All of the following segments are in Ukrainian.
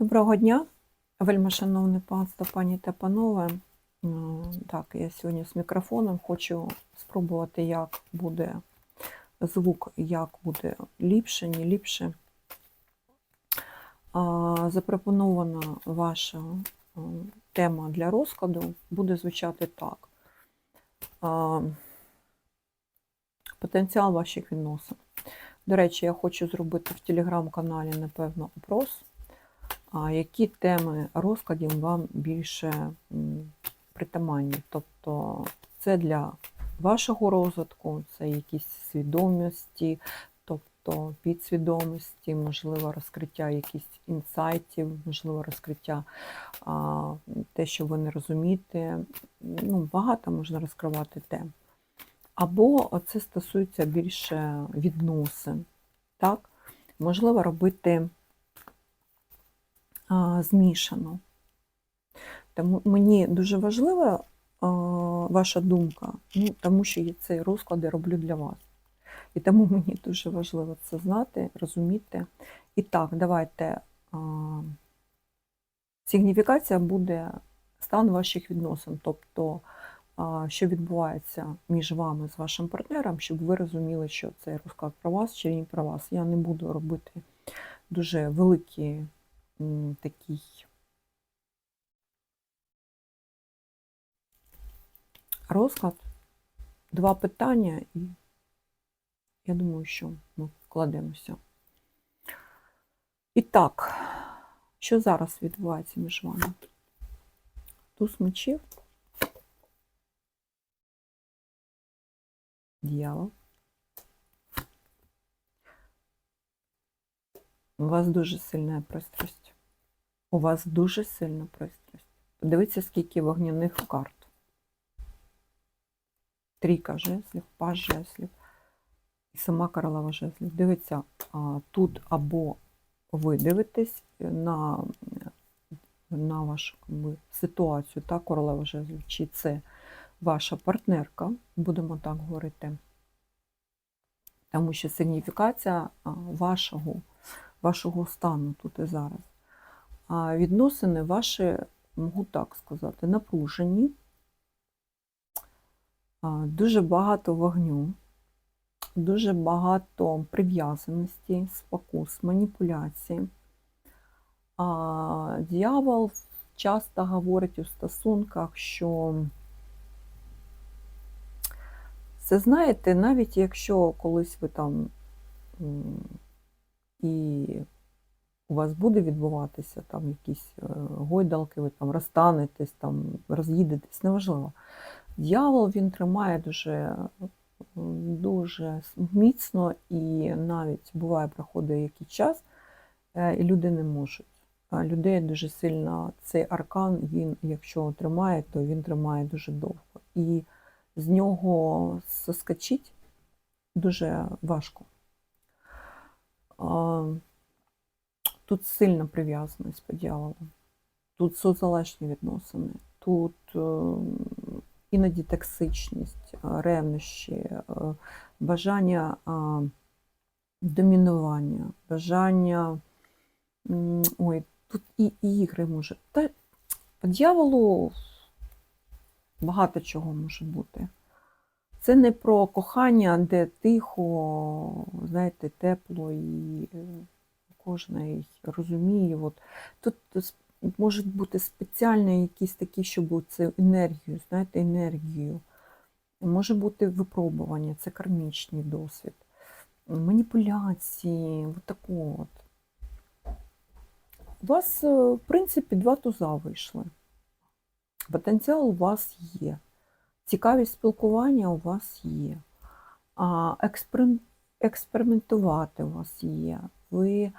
Доброго дня, вельмишановне панство, пані та панове. Так, я сьогодні з мікрофоном хочу спробувати, як буде звук, як буде ліпше, не ліпше. Запропонована ваша тема для розкладу буде звучати так. Потенціал ваших відносин. До речі, я хочу зробити в телеграм-каналі, напевно, опрос. А які теми розкладів вам більше притаманні? Тобто це для вашого розвитку, це якісь свідомості, тобто підсвідомості, можливо, розкриття якихось інсайтів, можливо, розкриття а, те, що ви не розумієте. Ну, багато можна розкривати тем. Або це стосується більше відносин. Так? Можливо, робити змішано. Тому мені дуже важлива ваша думка, ну, тому що я цей розклад я роблю для вас. І тому мені дуже важливо це знати, розуміти. І так, давайте. Сигніфікація буде стан ваших відносин, тобто, що відбувається між вами з вашим партнером, щоб ви розуміли, що цей розклад про вас чи він про вас. Я не буду робити дуже великі такий розклад, два питання, і я думаю, що ми вкладемося. І так, що зараз відбувається між вами? Туз мечів, дьявол. У вас дуже сильна пристрасть. У вас дуже сильна пристрасть. Подивіться, скільки вогняних карт. Трійка жезлів, паж жезлів і сама королева жезлів. Дивіться, тут або ви дивитесь на, на вашу якби, ситуацію, та королева жезлів, чи це ваша партнерка, будемо так говорити. Тому що сигніфікація вашого, вашого стану тут і зараз. Відносини ваші, можу так сказати, напружені, дуже багато вогню, дуже багато прив'язаності, спокус, маніпуляцій. Дьявол часто говорить у стосунках, що це знаєте, навіть якщо колись ви там і у вас буде відбуватися там якісь е, гойдалки, ви там розстанетесь, там роз'їдетесь, неважливо. Дьявол він тримає дуже, дуже міцно і навіть буває, проходить якийсь час, е, і люди не можуть. Людей дуже сильно цей аркан, він, якщо тримає, то він тримає дуже довго. І з нього соскочить дуже важко. Тут сильна прив'язаність по дьяволу, тут соцзалежні відносини, тут е, іноді токсичність, е, ревнощі, е, бажання домінування, бажання. Ой, тут і, ігри може. Та по дьяволу багато чого може бути. Це не про кохання, де тихо, знаєте, тепло і кожен розуміє. От. Тут можуть бути спеціальні якісь такі, щоб це енергію, знаєте, енергію. Може бути випробування, це кармічний досвід, маніпуляції, от таку от. У вас, е, в принципі, два туза вийшли. Потенціал у вас є. Цікавість спілкування у вас є. Експериментувати у вас є. Ви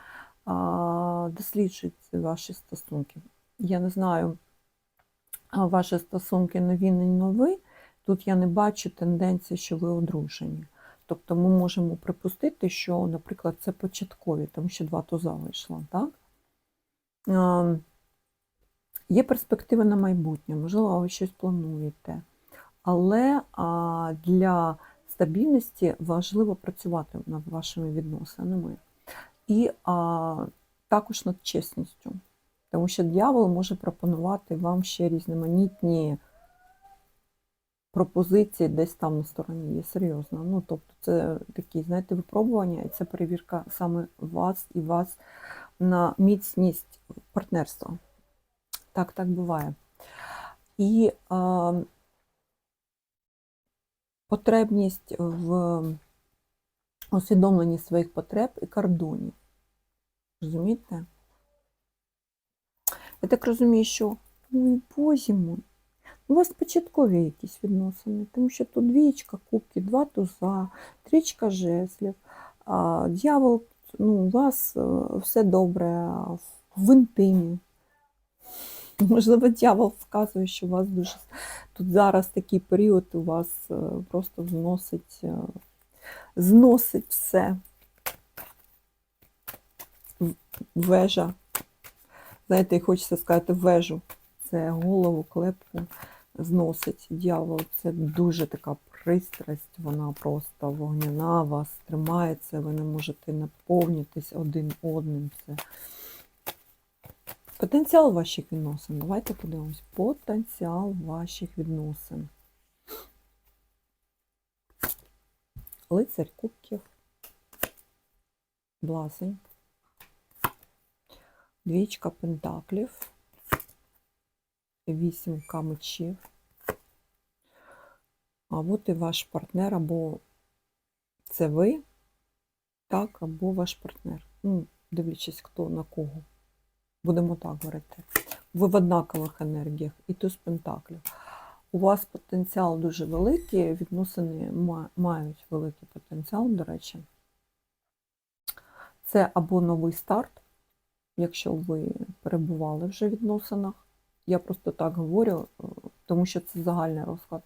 досліджуєте ваші стосунки. Я не знаю, ваші стосунки нові, не нові. Тут я не бачу тенденції, що ви одружені. Тобто ми можемо припустити, що, наприклад, це початкові, тому що два туза вийшло, так? Є перспективи на майбутнє, можливо, ви щось плануєте. Але для стабільності важливо працювати над вашими відносинами. І а, також над чесністю. Тому що дьявол може пропонувати вам ще різноманітні пропозиції десь там на стороні є серйозно. Ну, тобто, це такі, знаєте, випробування, і це перевірка саме вас і вас на міцність партнерства. Так, так буває. І а, потребність в усвідомленні своїх потреб і кордонів. Розумієте? Я так розумію, що ой, бозі мой, у вас початкові якісь відносини, тому що тут двічка кубки, два туза, трічка жезлів, дьявол, ну, у вас е, все добре в- в інтимі. Можливо, дьявол вказує, що у вас дуже тут зараз такий період у вас е, просто зносить, е, зносить все. Вежа. Знаєте, хочеться сказати вежу. Це голову, клепку зносить дьявол. Це дуже така пристрасть, вона просто вогняна, вас тримається, ви не можете наповнитись один одним. Це потенціал ваших відносин. Давайте подивимось. Потенціал ваших відносин. Лицарь кубків. Блазень. Двічка пентаклів. Вісімка мечів. А от і ваш партнер, або це ви, так, або ваш партнер. Ну, дивлячись, хто на кого. Будемо так говорити. Ви в однакових енергіях, і туз пентаклів. У вас потенціал дуже великий, відносини мають великий потенціал, до речі. Це або новий старт, якщо ви перебували вже в відносинах. Я просто так говорю, е, тому що це загальний розклад.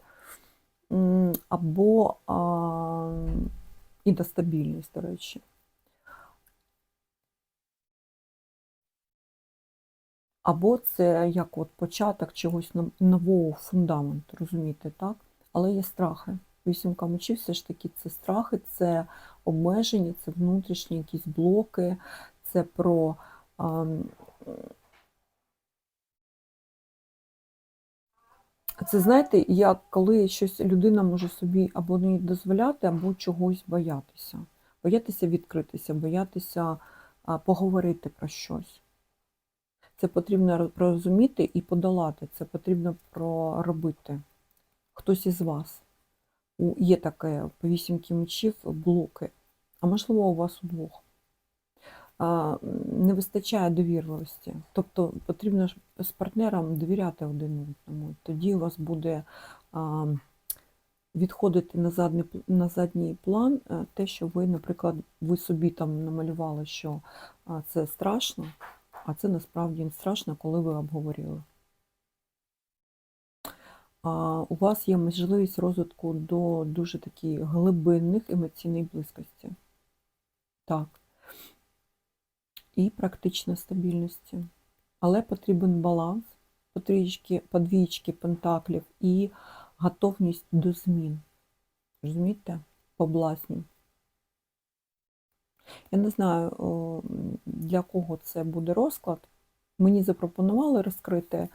Або а, і достабільність, до речі. Або це як от початок чогось нового фундаменту, розумієте, так? Але є страхи. Вісімка мечів все ж таки це страхи, це обмеження, це внутрішні якісь блоки, це про Це знаєте, як коли щось людина може собі або не дозволяти, або чогось боятися. Боятися відкритися, боятися поговорити про щось. Це потрібно розуміти і подолати. Це потрібно проробити. Хтось із вас. Є таке по вісімки мечів блоки, а можливо, у вас у двох. Не вистачає довірливості. Тобто потрібно ж з партнером довіряти один одному. Тоді у вас буде відходити на задній, на задній план е, те, що ви, наприклад, ви собі там намалювали, що це страшно, а це насправді страшно, коли ви обговорили. У вас є можливість розвитку до дуже таких глибинних емоційних близькості. Так. І практичної стабільності. Але потрібен баланс, по трієчки, по двічки пентаклів і готовність до змін. Розумієте? По блазню. Я не знаю, для кого це буде розклад. Мені запропонували розкрити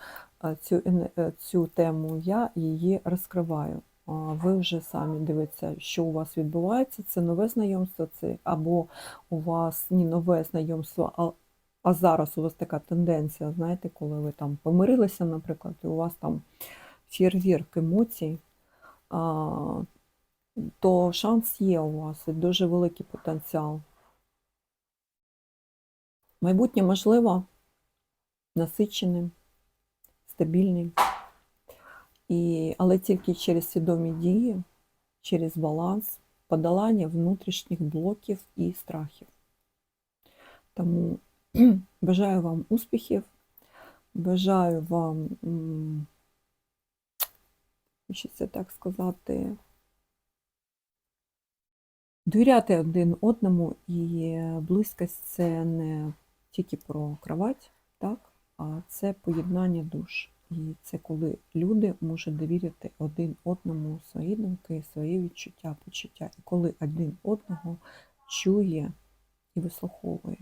е, цю, е, цю тему, я її розкриваю. Ви вже самі дивіться, що у вас відбувається. Це нове знайомство, це або у вас не нове знайомство, а, а зараз у вас така тенденція, знаєте, коли ви там помирилися, наприклад, і у вас там фєрвірк емоцій, то шанс є у вас і дуже великий потенціал. Майбутнє можливо насиченим, стабільним, і, але тільки через свідомі дії, через баланс, подолання внутрішніх блоків і страхів. Тому бажаю вам успіхів, бажаю вам, м, хочеться так сказати, довіряти один одному, і близькість це не тільки про кровать, так, а це поєднання душ. І це коли люди можуть довіряти один одному свої думки, свої відчуття, почуття. І коли один одного чує і вислуховує.